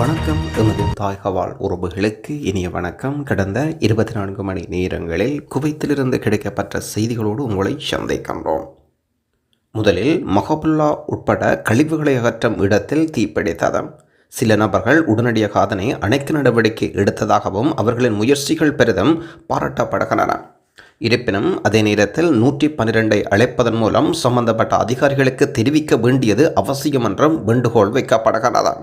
வணக்கம். எமது தாய்கவால் உறவுகளுக்கு இனிய வணக்கம். கடந்த இருபத்தி நான்கு மணி நேரங்களில் குவைத்திலிருந்து கிடைக்கப்பட்ட செய்திகளோடு உங்களை சந்திக்கின்றோம். முதலில் மொஹபுல்லா உட்பட கழிவுகளை அகற்றும் இடத்தில் தீப்பிடித்ததம். சில நபர்கள் உடனடியாக அதனை அனைத்து நடவடிக்கை எடுத்ததாகவும் அவர்களின் முயற்சிகள் பெரிதும் பாராட்டப்படுகின்றன. இருப்பினும் அதே நேரத்தில் நூற்றி பன்னிரெண்டை அழைப்பதன் மூலம் சம்பந்தப்பட்ட அதிகாரிகளுக்கு தெரிவிக்க வேண்டியது அவசியம் என்றும் வேண்டுகோள் வைக்கப்படுகிறது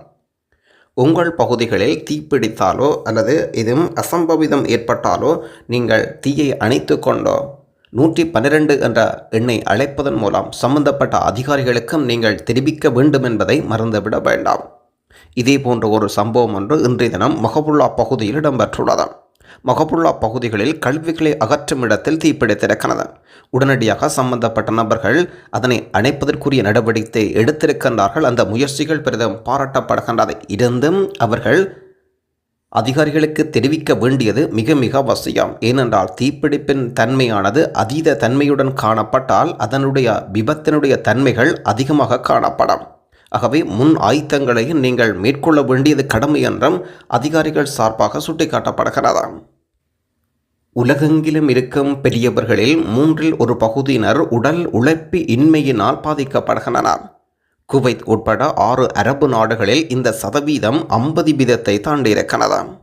உங்கள் பகுதிகளில் தீப்பிடித்தாலோ அல்லது எதுவும் அசம்பவிதம் ஏற்பட்டாலோ நீங்கள் தீயை அணைத்து கொண்டோ நூற்றி பன்னிரெண்டு என்ற எண்ணை அழைப்பதன் மூலம் சம்பந்தப்பட்ட அதிகாரிகளுக்கும் நீங்கள் தெரிவிக்க வேண்டும் என்பதை மறந்துவிட வேண்டாம். இதே போன்ற ஒரு சம்பவம் ஒன்று இன்றைய தினம் மொஹபுல்லா பகுதியில் இடம்பெற்றுள்ளது. மொஹபுல்லா பகுதிகளில் கல்விகளை அகற்றும் இடத்தில் தீப்பிடித்திருக்கிறது உடனடியாக சம்பந்தப்பட்ட நபர்கள் அதனை அணைப்பதற்குரிய நடவடிக்கை எடுத்திருக்கின்றார்கள். அந்த முயற்சிகள் பெரிதும் பாராட்டப்படுகின்றது. இருந்தும் அவர்கள் அதிகாரிகளுக்கு தெரிவிக்க வேண்டியது மிக மிக அவசியம். ஏனென்றால் தீப்பிடிப்பின் தன்மையானது அதீத தன்மையுடன் காணப்பட்டால் அதனுடைய விபத்தினுடைய தன்மைகள் அதிகமாக காணப்படும். ஆகவே முன் ஆயத்தங்களையும் நீங்கள் மேற்கொள்ள வேண்டியது கடமை என்றும் அதிகாரிகள் சார்பாக சுட்டிக்காட்டப்படுகிறது? உலகெங்கிலும் இருக்கும் பெரியவர்களில் மூன்றில் ஒரு பகுதியினர் உடல் உழைப்பு இன்மையினால் பாதிக்கப்படுகின்றனர். குவைத் உட்பட ஆறு அரபு நாடுகளில் இந்த சதவீதம் ஐம்பது வீதத்தை தாண்டியிருக்கிறது.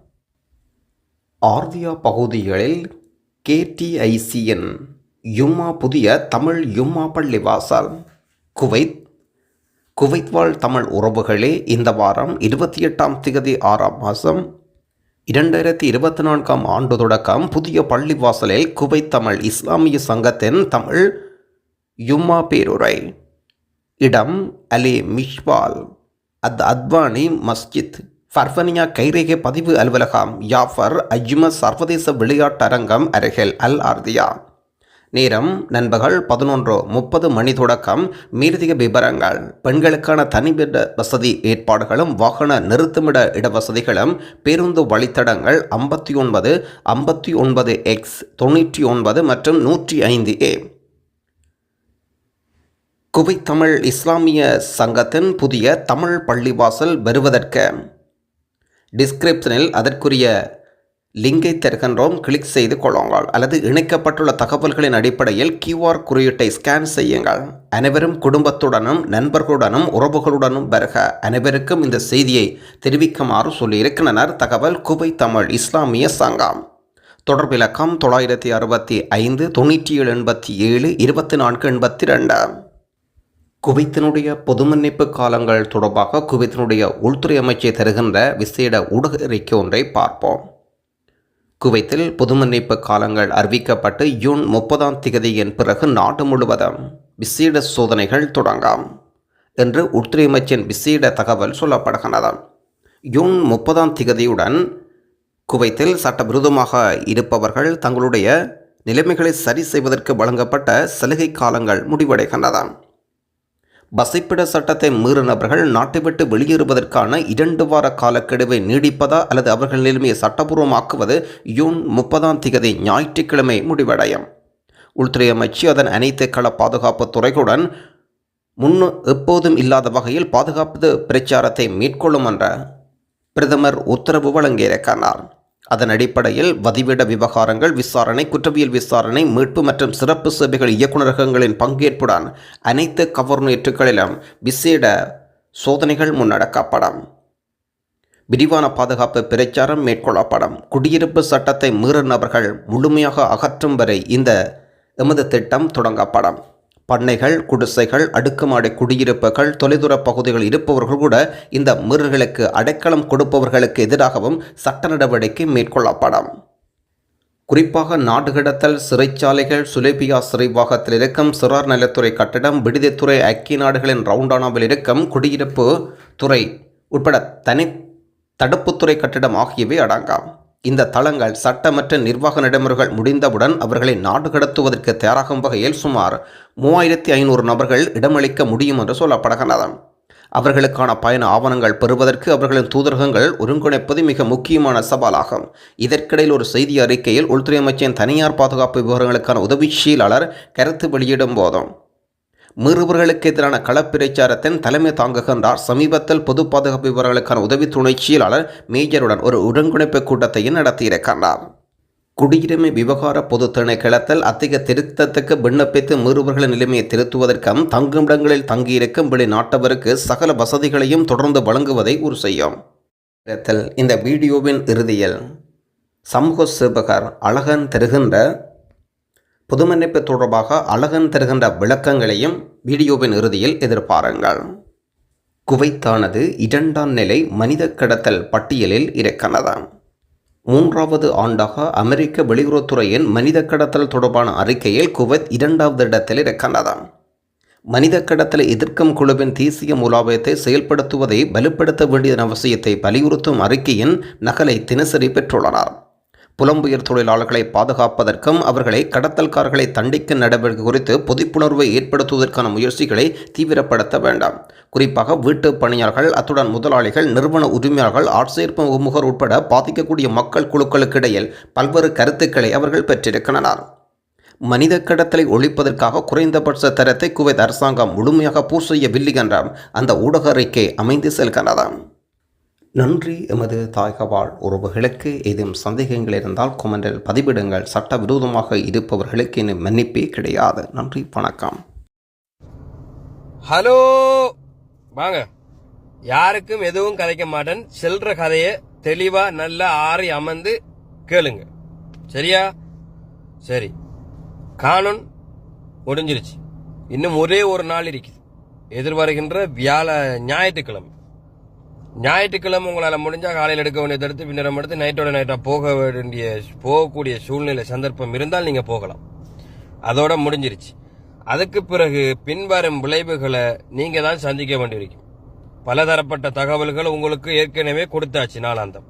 ஆர்தியா பகுதிகளில் கேடிஐசியின் யுமா புதிய தமிழ் யும்மா பள்ளிவாசல் குவைத் குவைத் வாழ் தமிழ் உறவுகளே இந்த வாரம் இருபத்தி எட்டாம் திகதி ஆறாம் மாதம் இரண்டாயிரத்தி இருபத்தி நான்காம் ஆண்டு தொடக்கம். புதிய பள்ளிவாசலில் குவைத் தமிழ் இஸ்லாமிய சங்கத்தின் தமிழ் யும்மா பேருரை. இடம் அலே மிஷ்வால் அத் அத்வானி மஸ்ஜித். ஃபர்ஃபனியா கைரேகை பதிவு அலுவலகம் யாஃபர் அஜ்மத் சர்வதேச விளையாட்டரங்கம் அருகில் அல் ஆர்தியா நேரம் நண்பகல் பதினொன்று முப்பது மணி தொடக்கம். மீறதிக விவரங்கள் பெண்களுக்கான தனிவிட வசதி ஏற்பாடுகளும் வாகன நிறுத்துமிட இடவசதிகளும் பேருந்து வழித்தடங்கள் ஐம்பத்தி ஒன்பது ஐம்பத்தி ஒன்பது எக்ஸ் தொண்ணூற்றி ஒன்பது மற்றும் நூற்றி ஐந்து ஏ குவைத் தமிழ் இஸ்லாமிய சங்கத்தின் புதிய தமிழ் பள்ளிவாசல் வருவதற்கு. டிஸ்கிரிப்ஷனில் அதற்குரிய லிங்கை திறக்கின்றோம் கிளிக் செய்து கொள்ளுங்கள். அல்லது இணைக்கப்பட்டுள்ள தகவல்களின் அடிப்படையில் கியூஆர் குறியீட்டை ஸ்கேன் செய்யுங்கள். அனைவரும் குடும்பத்துடனும் நண்பர்களுடனும் உறவுகளுடனும் வருக. அனைவருக்கும் இந்த செய்தியை தெரிவிக்குமாறு சொல்லியிருக்கின்றனர். தகவல் குவை தமிழ் இஸ்லாமிய சங்கம். தொடர்பிலக்கம் தொள்ளாயிரத்தி அறுபத்தி ஐந்து தொண்ணூற்றி ஏழு எண்பத்தி ஏழு இருபத்தி நான்கு எண்பத்தி ரெண்டு குவைத்தினுடைய பொது மன்னிப்பு காலங்கள் தொடர்பாக குவைத்தினுடைய உள்துறை அமைச்சை தருகின்ற விசேட ஊடக அறிக்கை ஒன்றை பார்ப்போம். குவைத்தில் பொது மன்னிப்பு காலங்கள் அறிவிக்கப்பட்டு ஜூன் முப்பதாம் திகதியின் பிறகு நாடு முழுவதும் விசேட சோதனைகள் தொடங்கும் என்று உள்துறை அமைச்சின் விசேட தகவல் சொல்லப்படுகிறது ஜூன் முப்பதாம் திகதியுடன் குவைத்தில் சட்டவிரோதமாக இருப்பவர்கள் தங்களுடைய நிலைமைகளை சரி செய்வதற்கு வழங்கப்பட்ட சலுகை காலங்கள் முடிவடைகின்றன. வசிப்பிட சட்டத்தை மீறினவர்கள் நாட்டை விட்டு வெளியேறுவதற்கான இரண்டு வார காலக்கெடுவை நீடிப்பதா அல்லது அவர்கள் நிலைமையை சட்டபூர்வமாக்குவது ஜூன் முப்பதாம் திகதி ஞாயிற்றுக்கிழமை முடிவடையும். உள்துறை அமைச்சு அதன் அனைத்து கள பாதுகாப்பு துறைகளுடன் முன்னு எப்போதும் இல்லாத வகையில் பாதுகாப்பு பிரச்சாரத்தை மேற்கொள்ளும் என்ற பிரதமர் உத்தரவு வழங்கியிருக்கிறார். அதன் அடிப்படையில் வதிவிட விவகாரங்கள் விசாரணை குற்றவியல் விசாரணை மீட்பு மற்றும் சிறப்பு சேவைகள் இயக்குநரகங்களின் பங்கேற்புடன் அனைத்து கவர்னேட்டுகளிலும் விசேட சோதனைகள் முன்னெடுக்கப்படும். விரிவான பாதுகாப்பு பிரச்சாரம் மேற்கொள்ளப்படும். குடியிருப்பு சட்டத்தை மீறும் நபர்கள் முழுமையாக அகற்றும் வரை இந்த எமது திட்டம் தொடங்கப்படும். பண்ணைகள் குடிசைகள் அடுக்குமாடி குடியிருப்புகள் தொலைதூர பகுதிகள் இருப்பவர்கள் கூட இந்த மீறல்களுக்கு அடைக்கலம் கொடுப்பவர்களுக்கு எதிராகவும் சட்ட நடவடிக்கை மேற்கொள்ளப்படும். குறிப்பாக நாடு கடத்தல் சிறைச்சாலைகள் சுலேபியா சிறைவாகத்தில் இருக்கும் சிறார் நலத்துறை கட்டடம் விடுதித்துறை ஐக்கிய நாடுகளின் ரவுண்டானாவில் இருக்கும் குடியிருப்பு துறை உட்பட தனி தடுப்புத்துறை கட்டிடம் ஆகியவை அடங்காம். இந்த தளங்கள் சட்டமற்ற நிர்வாக நடைமுறைகள் முடிந்தவுடன் அவர்களை நாடு கடத்துவதற்கு தயாராகும் வகையில் சுமார் மூவாயிரத்தி ஐநூறு நபர்கள் இடமளிக்க முடியும் என்று சொல்லப்படுகின்றன. அவர்களுக்கான பயண ஆவணங்கள் பெறுவதற்கு அவர்களின் தூதரகங்கள் ஒருங்கிணைப்பது மிக முக்கியமான சவாலாகும். இதற்கிடையில் ஒரு செய்தி அறிக்கையில் உள்துறை அமைச்சின் தனியார் பாதுகாப்பு விவகாரங்களுக்கான உதவி செயலாளர் கருத்து வெளியிடும் போதும். மீறுபவர்களுக்கு எதிரான களப்பிரச்சாரத்தின் தலைமை தாங்குகின்றார் சமீபத்தில் பொது பாதுகாப்பு விவரங்களுக்கான உதவி துணை செயலாளர் மேஜருடன் ஒரு ஒருங்கிணைப்பு கூட்டத்தையும் நடத்தியிருக்கின்றார். குடியுரிமை விவகார பொது திணைக்களத்தில் அத்திக திருத்தத்துக்கு விண்ணப்பித்து மீறுபவர்களின் நிலைமையை திருத்துவதற்கும் தங்குமிடங்களில் தங்கியிருக்கும் வெளிநாட்டவருக்கு சகல வசதிகளையும் தொடர்ந்து வழங்குவதை உறுதி செய்யும். இந்த வீடியோவின் இறுதியில் சமூக சேவகர் அழகன் தருகின்ற பொதுமன்னிப்பு தொடர்பாக அழகன் தருகின்ற விளக்கங்களையும் வீடியோவின் இறுதியில் எதிர்பாருங்கள். குவைத்தானது இரண்டாம் நிலை மனித கடத்தல் பட்டியலில் இருக்கிறது. மூன்றாவது ஆண்டாக அமெரிக்க வெளியுறவுத்துறையின் மனித கடத்தல் தொடர்பான அறிக்கையில் குவைத் இரண்டாவது இடத்தில் இருக்கிறது. மனித கடத்தலை எதிர்க்கும் குழுவின் தேசிய மூலாபயத்தை செயல்படுத்துவதை வலுப்படுத்த வேண்டியதன் அவசியத்தை வலியுறுத்தும் அறிக்கையின் நகலை தினசரி பெற்றுள்ளனர். புலம்புயர் தொழிலாளர்களை பாதுகாப்பதற்கும் அவர்களை கடத்தல்காரர்களை தண்டிக்கும் நடவடிக்கை குறித்து பொதுப்புணர்வை ஏற்படுத்துவதற்கான முயற்சிகளை தீவிரப்படுத்த வேண்டாம். குறிப்பாக வீட்டு பணியாளர்கள் அத்துடன் முதலாளிகள் நிறுவன உரிமையாளர்கள் ஆட்சேர்ப்பு முகர் உட்பட பாதிக்கக்கூடிய மக்கள் குழுக்களுக்கு இடையில் பல்வேறு கருத்துக்களை அவர்கள் பெற்றிருக்கின்றனர். மனித கடத்தலை ஒழிப்பதற்காக குறைந்தபட்ச தரத்தை குவைத் அரசாங்கம் முழுமையாக பூர் செய்யவில்லை என்ற அந்த ஊடக அறிக்கை அமைந்து செல்கிறது நன்றி எமது தாயகவாழ் உறவுகளுக்கு ஏதும் சந்தேகங்கள் இருந்தால் கொமெண்டில் பதிவிடுங்கள். சட்டவிரோதமாக இருப்பவர்களுக்கு இன்னும் மன்னிப்பே கிடையாது. நன்றி வணக்கம். ஹலோ! வாங்க. யாருக்கும் எதுவும் கதைக்க மாட்டேன். செல்ற கதையை தெளிவா நல்லா ஆறி அமர்ந்து கேளுங்க. சரியா? சரி. காணும் முடிஞ்சிருச்சு இன்னும் ஒரே ஒரு நாள் இருக்குது. எதிர்வருகின்ற வியாழ ஞாயிற்றுக்கிழமை. ஞாயிற்றுக்கிழமை உங்களால் முடிஞ்சால் காலையில் எடுக்க வேண்டியதை தடுத்து பின்னரம் எடுத்து நைட்டோட நைட்டாக போக வேண்டிய போகக்கூடிய சூழ்நிலை சந்தர்ப்பம் இருந்தால் நீங்கள் போகலாம். அதோட முடிஞ்சிருச்சு. அதுக்கு பிறகு பின்வரும் விளைவுகளை நீங்கள் தான் சந்திக்க வேண்டியிருக்கும். பலதரப்பட்ட தகவல்கள் உங்களுக்கு ஏற்கனவே கொடுத்தாச்சு நாளாந்தம்.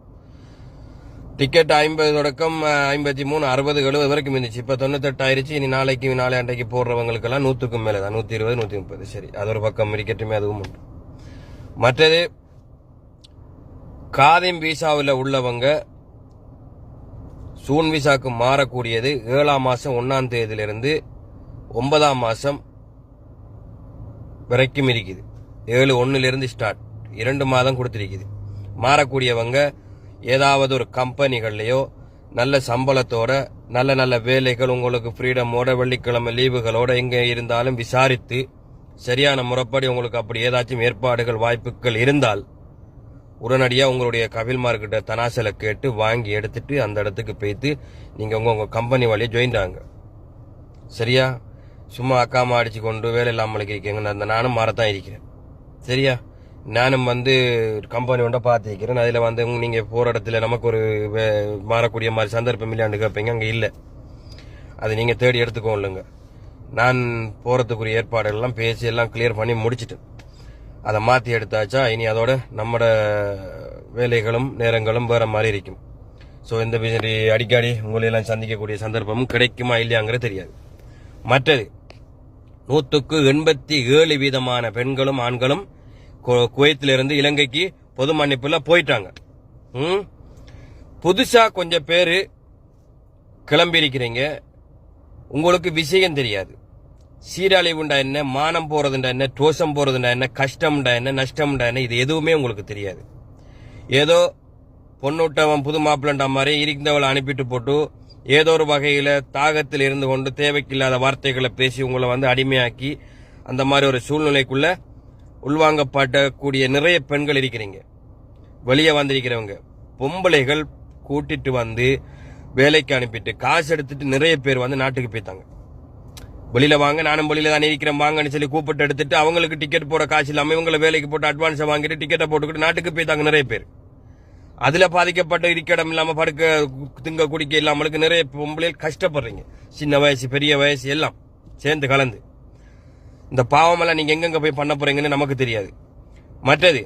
டிக்கெட் ஐம்பது தொடக்கம் ஐம்பத்தி மூணு அறுபது எழுபது வரைக்கும் இருந்துச்சு. இப்போ தொண்ணூத்தெட்டு ஆயிருச்சு. இனி நாளைக்கு நாளை அன்றைக்கு போடுறவங்களுக்கெல்லாம் நூற்றுக்கும் மேலே தான் நூற்றி இருபது நூற்றி முப்பது. சரி அது ஒரு பக்கம் இருக்கட்டுமே அதுவும் உண்டு. மற்றது காதிம் விசாவில் உள்ளவங்க சூன் விசாக்கு மாறக்கூடியது ஏழாம் மாதம் ஒன்றாம் தேதியிலிருந்து ஒன்பதாம் மாதம் வரைக்கும் இருக்குது. ஏழு ஒன்றுலேருந்து ஸ்டார்ட் இரண்டு மாதம் கொடுத்துருக்குது. மாறக்கூடியவங்க ஏதாவது ஒரு கம்பெனிகள்லையோ நல்ல சம்பளத்தோட நல்ல நல்ல வேலைகள் உங்களுக்கு ஃப்ரீடமோட வெள்ளிக்கிழமை லீவுகளோட எங்கே இருந்தாலும் விசாரித்து சரியான முறைப்படி உங்களுக்கு அப்படி ஏதாச்சும் ஏற்பாடுகள் வாய்ப்புகள் இருந்தால் உடனடியாக உங்களுடைய கபில்மார்கிட்ட தனாசலை கேட்டு வாங்கி எடுத்துட்டு அந்த இடத்துக்கு போய்த்து நீங்கள் உங்கள் உங்கள் கம்பெனி வழியை ஜாயின் ஆங்க. சரியா? சும்மா அக்காமா அடிச்சு கொண்டு வேலை இல்லாமல் இருக்கீங்க. அந்த நானும் மாறத்தான் இருக்கிறேன். சரியா? நானும் வந்து கம்பெனி ஒன்றை பார்த்துக்கிறேன் அதில் வந்து நீங்கள் போகிற இடத்துல நமக்கு ஒரு வே- மாறக்கூடிய மாதிரி சந்தர்ப்பம் இல்லையாண்டு கேட்பீங்க அங்கே இல்லை. அது நீங்கள் தேடி எடுத்துக்கோ இல்லைங்க. நான் போகிறதுக்குரிய ஏற்பாடுகள்லாம் பேசி எல்லாம் கிளியர் பண்ணி முடிச்சிட்டேன். அதை மாற்றி எடுத்தாச்சா இனி அதோட நம்மட வேலைகளும் நேரங்களும் வேற மாதிரி இருக்கும். ஸோ இந்த பிஜேபி அடிக்கடி உங்களை எல்லாம் சந்திக்கக்கூடிய சந்தர்ப்பமும் கிடைக்குமா இல்லையாங்கிறது தெரியாது. மற்றது நூற்றுக்கு எண்பத்தி ஏழு வீதமான பெண்களும் ஆண்களும் குவைத்திலிருந்து இலங்கைக்கு பொது மன்னிப்புல போயிட்டாங்க. ம்? கொஞ்சம் பேர் கிளம்பி இருக்கிறீங்க உங்களுக்கு விஷயம் தெரியாது. சீரழிவுண்டா என்ன? மானம் போறதுண்டா என்ன? தோஷம் போறதுண்டா என்ன? கஷ்டம்டா என்ன? நஷ்டம்டா என்ன? இது எதுவுமே உங்களுக்கு தெரியாது. ஏதோ பொண்ணுட்டவன் புது மாப்பிள்ளண்டா மாதிரி இருந்தவளை அனுப்பிட்டு போட்டு ஏதோ ஒரு வகையில் தாகத்தில் இருந்து கொண்டு தேவைக்கில்லாத வார்த்தைகளை பேசி உங்களை வந்து அடிமையாக்கி அந்த மாதிரி ஒரு சூழ்நிலைக்குள்ள உள்வாங்கப்படக்கூடிய நிறைய பெண்கள் இருக்கிறீங்க. வெளியே வந்திருக்கிறவங்க. பொம்பளைகள் கூட்டிட்டு வந்து வேலைக்கு அனுப்பிட்டு காசு எடுத்துட்டு நிறைய பேர் வந்து நாட்டுக்கு போய்த்தாங்க வெளியில வாங்க நானும் வெளியில தான் இருக்கிறேன் வாங்கன்னு சொல்லி கூப்பிட்டு எடுத்துட்டு அவங்களுக்கு டிக்கெட் போட காசு இல்லாம இவங்களை வேலைக்கு போட்டு அட்வான்ஸை வாங்கிட்டு டிக்கெட்டை போட்டுக்கிட்டு நாட்டுக்கு போய்த்தாங்க நிறைய பேர். அதுல பாதிக்கப்பட்ட இருக்க இடம் இல்லாம படுக்க திங்க குடிக்க இல்லாமலுக்கு நிறைய பொம்பளைகள் கஷ்டப்படுறீங்க. சின்ன வயசு பெரிய வயசு எல்லாம் சேர்ந்து கலந்து. இந்த பாவமெல்லாம் நீங்க எங்கெங்க போய் பண்ண போறீங்கன்னு நமக்கு தெரியாது. மற்றது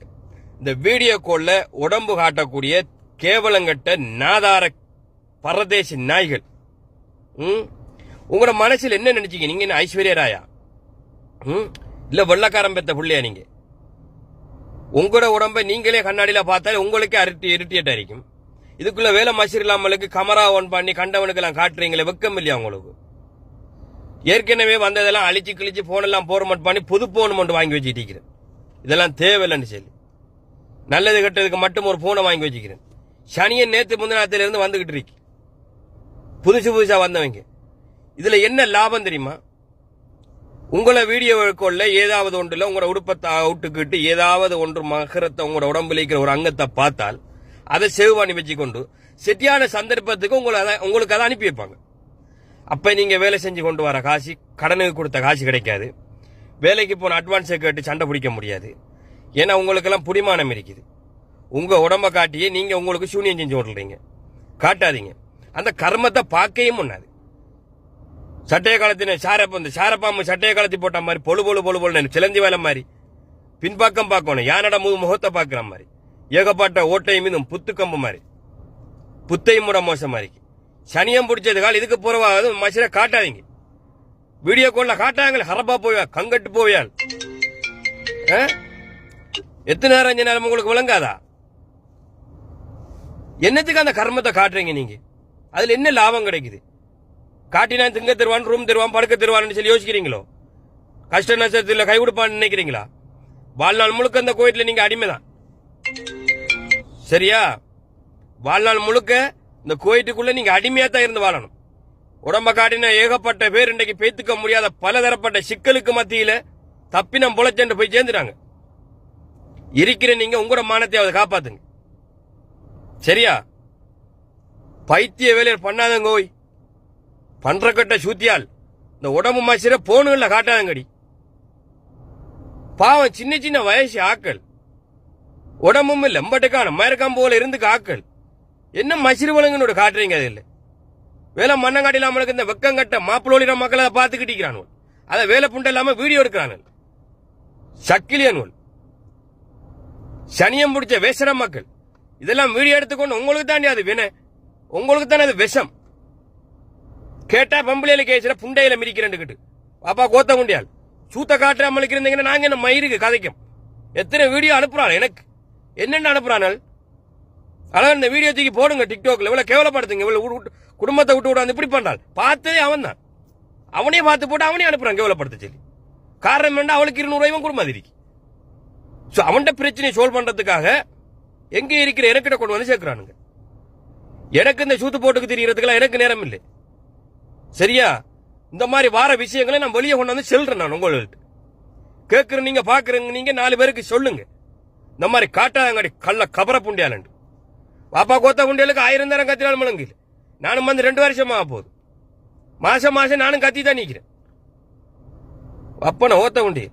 இந்த வீடியோ கோல்ல உடம்பு காட்டக்கூடிய கேவலங்கட்ட நாதார பரதேசி நாய்கள். ம்? உங்களோட மனசில் என்ன நினைச்சீங்க? நீங்க என்ன ஐஸ்வர்யா ராயா ம்? இல்ல வெள்ளக்காரம் பெத்த பிள்ளையா நீங்க? உங்களோட உடம்பை நீங்களே கண்ணாடியில பார்த்தாலே உங்களுக்கே அருட்டி இருட்டியட்டா இருக்கும். இதுக்குள்ள வேலை மசிர் இல்லாமலுக்கு கமரா ஒன் பண்ணி கண்டவனுக்கு எல்லாம் காட்டுறீங்களே வெக்கம் இல்லையா உங்களுக்கு? ஏற்கனவே வந்ததெல்லாம் அழிச்சு கிழிச்சு ஃபோனெல்லாம் போர்மெண்ட் பண்ணி புது போன் மட்டும் வாங்கி வச்சுட்டு இதெல்லாம் தேவையில்லைன்னு சொல்லி. நல்லது கெட்டதுக்கு மட்டும் ஒரு போனை வாங்கி வச்சுக்கிறேன். சனியன் நேற்று முந்தினத்திலிருந்து வந்துகிட்டு இருக்கு. புதுசு புதுசா வந்தவங்க. இதுல என்ன லாபம் தெரியுமா? உங்களை வீடியோ கோல்ல ஏதாவது ஒன்றுல உங்களோட உடுப்பத்தை அவுட்டுக்கிட்டு ஏதாவது ஒன்று மகரத்தை உங்களோட உடம்புல இருக்கிற ஒரு அங்கத்தை பார்த்தால் அதை செவ்வாணி வச்சு வச்சுக்கொண்டு செட்டியான சந்தர்ப்பத்துக்கு உங்களை அதை- உங்களுக்கு அதை அனுப்பி வைப்பாங்க. அப்ப நீங்க வேலை செஞ்சு கொண்டு வர காசு கடனுக்கு கொடுத்த காசு கிடைக்காது. வேலைக்கு போன அட்வான்ஸை கேட்டு சண்டை பிடிக்க முடியாது. ஏன்னா உங்களுக்கெல்லாம் புடிமானம் இருக்குது. உங்க உடம்ப காட்டியே நீங்க உங்களுக்கு சூனியம் செஞ்சு விடுறீங்க காட்டாதீங்க. அந்த கர்மத்தை பார்க்கையும் முன்னாது. சட்டைய காலத்தின சாரப்ப இந்த சாரப்பாம்பு சட்டைய காலத்தி போட்ட மாதிரி பொழு பொழு பொழு பொழு சிலந்தி வேலை மாதிரி. பின்பக்கம் பார்க்கணும். யானட முக முகத்தை பார்க்கிற மாதிரி. ஏகப்பட்ட ஓட்டையும் மீதும் புத்துக்கம்பு மாதிரி. புத்தையும் மூட மோசம் மாதிரி. சனியம் பிடிச்சது கால் இதுக்கு புறவாவது மசில காட்டாதீங்க. வீடியோ காலில் காட்டாங்களே ஹரப்பா போயா கங்கட்டு போவியால் ஆ? எத்தனை நேரம் அஞ்சு நேரம் உங்களுக்கு விளங்காதா? என்னத்துக்கு அந்த கர்மத்தை காட்டுறீங்க நீங்க? அதுல என்ன லாபம் கிடைக்குது? காட்டினா திங்க தருவான் ரூம் தருவான் படுக்க தருவான்னு சொல்லி யோசிக்கிறீங்களோ? கஷ்ட நஷ்டத்தில் கை கொடுப்பான்னு நினைக்கிறீங்களா? வாழ்நாள் முழுக்க அந்த கோயிலில் நீங்க அடிமைதான். சரியா? வாழ்நாள் முழுக்க இந்த கோயிட்டுக்குள்ள நீங்க அடிமையா தான் இருந்து வாழணும். உடம்ப காட்டின ஏகப்பட்ட பேர் இன்றைக்கு பேத்துக்க முடியாத பலதரப்பட்ட சிக்கலுக்கு மத்தியில தப்பினம் பொழைச்சென்று போய் சேர்ந்துட்டாங்க. இருக்கிற நீங்க உங்களோட மானத்தையாவது காப்பாத்துங்க. சரியா? பைத்திய வேலையர் பண்ணாதங்க ஓய். பண்ற கட்ட சூத்தியால் இந்த உடம்பு மாசிர போனுகள்ல காட்டாதங்கடி. பாவம் சின்ன சின்ன வயசு ஆக்கள். உடம்பும் இல்ல எம்பட்டுக்கான மயக்கம் போல இருந்து ஆக்கள். என்ன மசிறு வழங்குன்னு காட்டுறீங்க அது இல்ல. வேலை மண்ணங்காட்டில நம்மளுக்கு இந்த வெக்கம் கட்ட மாப்பிளோலின மக்களை அதை பார்த்துக்கிட்டிருக்கிறான் அதை வேலை புண்டை இல்லாம வீடியோ எடுக்கிறான் சக்கிலியன் சனியம் பிடிச்ச வேசர மக்கள். இதெல்லாம் வீடியோ எடுத்துக்கொண்டு உங்களுக்கு தாண்டி அது வினை. உங்களுக்கு தானே அது விஷம். கேட்டா பம்பளையில கேசுற புண்டையில மிதிக்கிறேன்னுக்கிட்டு பாப்பா கோத்த குண்டியால். சூத்த காட்டுறாம இருந்தீங்கன்னா நாங்க என்ன மயிருக்கு கதைக்கும்? எத்தனை வீடியோ அனுப்புறாள் எனக்கு? என்னென்ன அனுப்புறானால்? அதான் இந்த வீடியோ தூக்கி போடுங்க டிக்டாக்ல இவ்வளவு கேவலப்படுத்துங்க. இவ்வளவு விட்டு- குடும்பத்தை விட்டு விடாது இப்படி பண்றாள். பார்த்ததே அவன் தான் அவனே பார்த்து போட்டு அவனே அனுப்புறான் கேவலப்படுத்த சொல்லி. காரணம் என்ன அவளுக்கு இருநூறு ரூபாயும் குடும்பம் இருக்கு ஸோ அவன்கிட்ட பிரச்சனையை சோல்வ் பண்றதுக்காக எங்கே இருக்கிற எனக்கிட்ட கொண்டு வந்து சேர்க்கிறானுங்க. எனக்கு இந்த சூத்து போட்டுக்கு தெரியறதுக்கெல்லாம் எனக்கு நேரம் இல்லை சரியா? இந்த மாதிரி வார விஷயங்களை நான் வெளியே கொண்டு வந்து செல்றேன் நான் உங்கள்கிட்ட. கேட்குற நீங்க பாக்குறீங்க நீங்க நாலு பேருக்கு சொல்லுங்க. இந்த மாதிரி காட்டாதங்கடி கள்ள கபர புண்டியாலண்டு பாப்பா கோத்த புண்டியலுக்கு ஆயிரம் தரம் கத்தினாலும் முழங்கில் நானும் வந்து ரெண்டு வருஷமா போகுது. மாசம் மாசம் நானும் கத்தி தான் நிக்கிறேன். அப்பனை ஓத்த உண்டி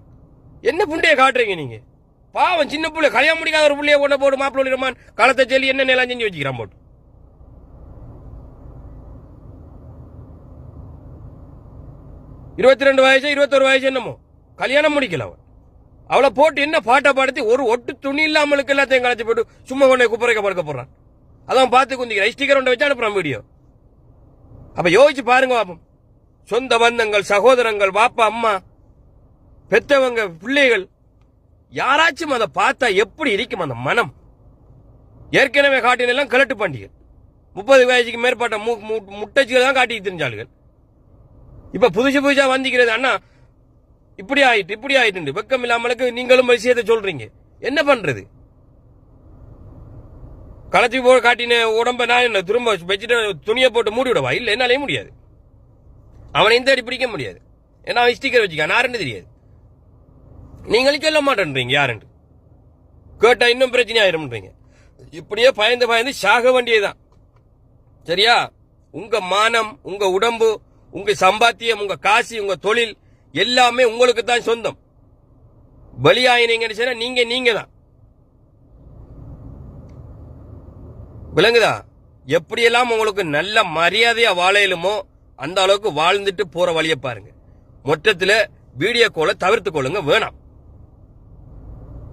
என்ன புண்டைய காட்டுறீங்க நீங்க? பாவம் சின்ன பிள்ளை கல்யாணம் முடிக்காத ஒரு பிள்ளைய கொண்ட போட்டு மாப்பிள்ளை ரமான் காலத்தை சொல்லி என்ன நிலம் செஞ்சு வச்சுக்கிறான் போட்டு. இருபத்தி ரெண்டு வயசு இருபத்தொரு வயசு என்னமோ? கல்யாணம் முடிக்கல அவன். அவளை போட்டு என்ன பாட்டை பாடுத்தி ஒரு ஒட்டு துணி இல்லாமலுக்கு எல்லாத்தையும் கலைச்சி போட்டு சும்மா கொண்டே குப்பரைக்க படுக்க போறான் அதான் பார்த்து குந்திக்கிறேன் ஸ்டிக்கர் ஒன்றை வச்சு அனுப்புறான் வீடியோ. அப்ப யோசிச்சு பாருங்க பாப்போம். சொந்த பந்தங்கள் சகோதரங்கள் பாப்பா அம்மா பெத்தவங்க பிள்ளைகள் யாராச்சும் அதை பார்த்தா எப்படி இருக்கும் அந்த மனம்? ஏற்கனவே காட்டினெல்லாம் கிழட்டு பண்டிகை. முப்பது வயசுக்கு மேற்பட்ட மு- மு- முட்டைச்சிகள் தான் காட்டி தெரிஞ்சாளுகள் இப்ப புதுசு புதுசா வந்திக்கிறது அண்ணா. இப்படி ஆயிட்டு இப்படி ஆயிட்டு வெக்கம் இல்லாமலுக்கு நீங்களும் விஷயத்தை சொல்றீங்க. என்ன பண்றது? களைச்சி போ காட்டின உடம்ப நான் என்ன திரும்ப வச்சுட்டு துணியை போட்டு மூடி விடவா? இல்ல என்னாலே முடியாது. அவனை இந்த தேடி பிடிக்க முடியாது. ஏன்னா அவன் ஸ்டிக்கர் வச்சுக்கான். யாருன்னு தெரியாது. நீங்களும் சொல்ல மாட்டேன்றீங்க யாருன்னு. கேட்டா இன்னும் பிரச்சனை ஆயிரும்ன்றீங்க. இப்படியே பயந்து பயந்து சாக வேண்டியதுதான். சரியா? உங்க மானம் உங்க உடம்பு உங்க சம்பாத்தியம் உங்க காசு உங்க தொழில் எல்லாமே உங்களுக்கு தான் சொந்தம் பலியாயினீங்கன்னு சொன்னா நீங்க நீங்க தான் விளங்குதா? எப்படியெல்லாம் உங்களுக்கு நல்ல மரியாதையா வாழையிலுமோ அந்த அளவுக்கு வாழ்ந்துட்டு போற வழியை பாருங்க. மொத்தத்துல வீடியோ கோலை தவிர்த்து கொள்ளுங்க வேணாம்.